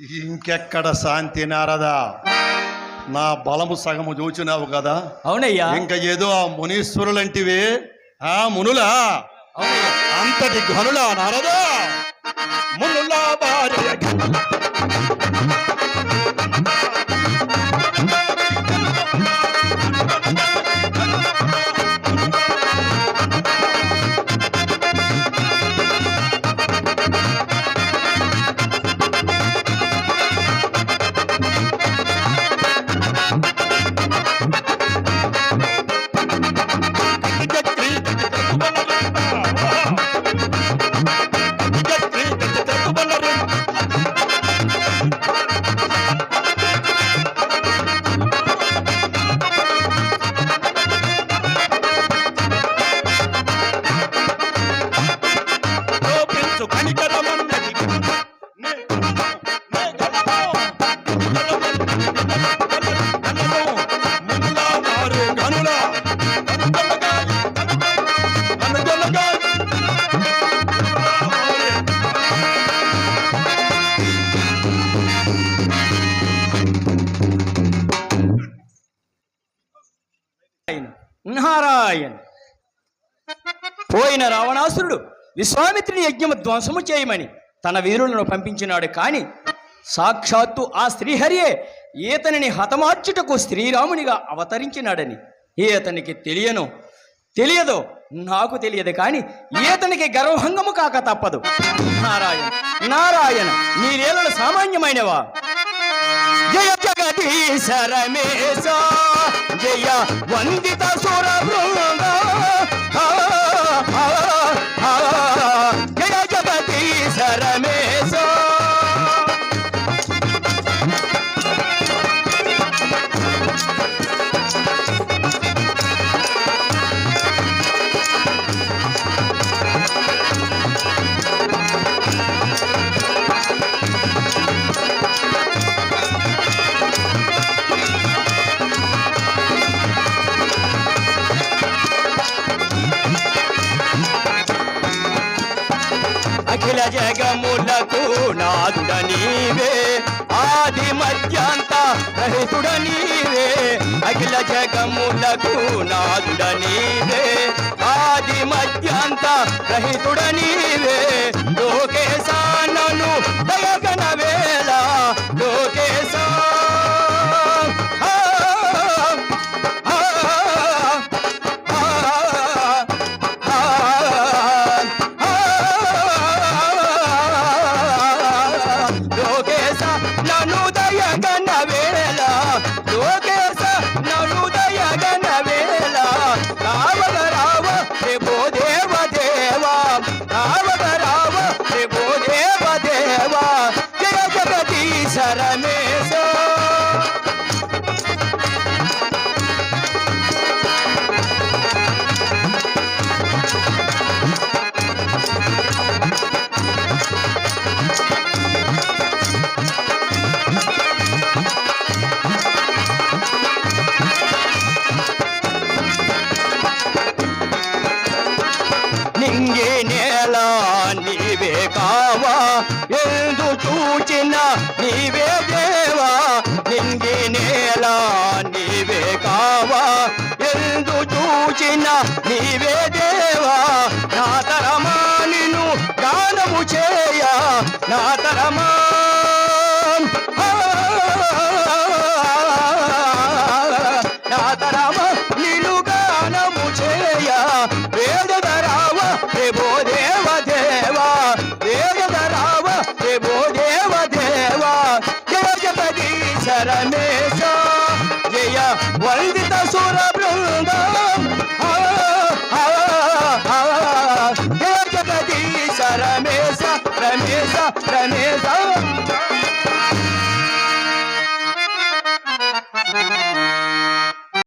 ఇంకెక్కడ శాంతి నారదా? నా బలము సగము చూచినావు కదా. అవునయ్యా. ఇంకా ఏదో ఆ మునీశ్వరులంటివే ఆ మునులా? అంతటి ఘనులా నారదా? మునులా భార్య. నారాయణ. పోయిన రావణాసురుడు విశ్వామిత్రుని యజ్ఞము ధ్వంసము చేయమని తన వీరులను పంపించినాడు కాని సాక్షాత్తు ఆ శ్రీహరియే ఈతనిని హతమార్చుటకు శ్రీరామునిగా అవతరించినాడని ఈతనికి తెలియను. తెలియదు నాకు తెలియదు కాని ఈతనికి గర్వభంగము కాక తప్పదు. నారాయణ నారాయణ నీ లీలలు సామాన్యమైనవా? జయ జగదీశ రమేశ జయ వందిత సుర అఖిల జగములకు నాదుడ నీవే. ఆది మధ్యాంత రహితుడ నీవే. అఖిల జగములకు నాదుడ నీవే. ఆది మధ్యాంత రహితుడ నీవే. లోకేశానను నను దయగన ఎందు చూచిన నీవే దేవా నింగి నేల నీవే కావా. ఎందు చూచిన నీవే దేవా నా తరమా నిను గానము చేయ. నా తరమా వందిత సుర బృందం జగదీశ రమేశ రమేశ రమేశ.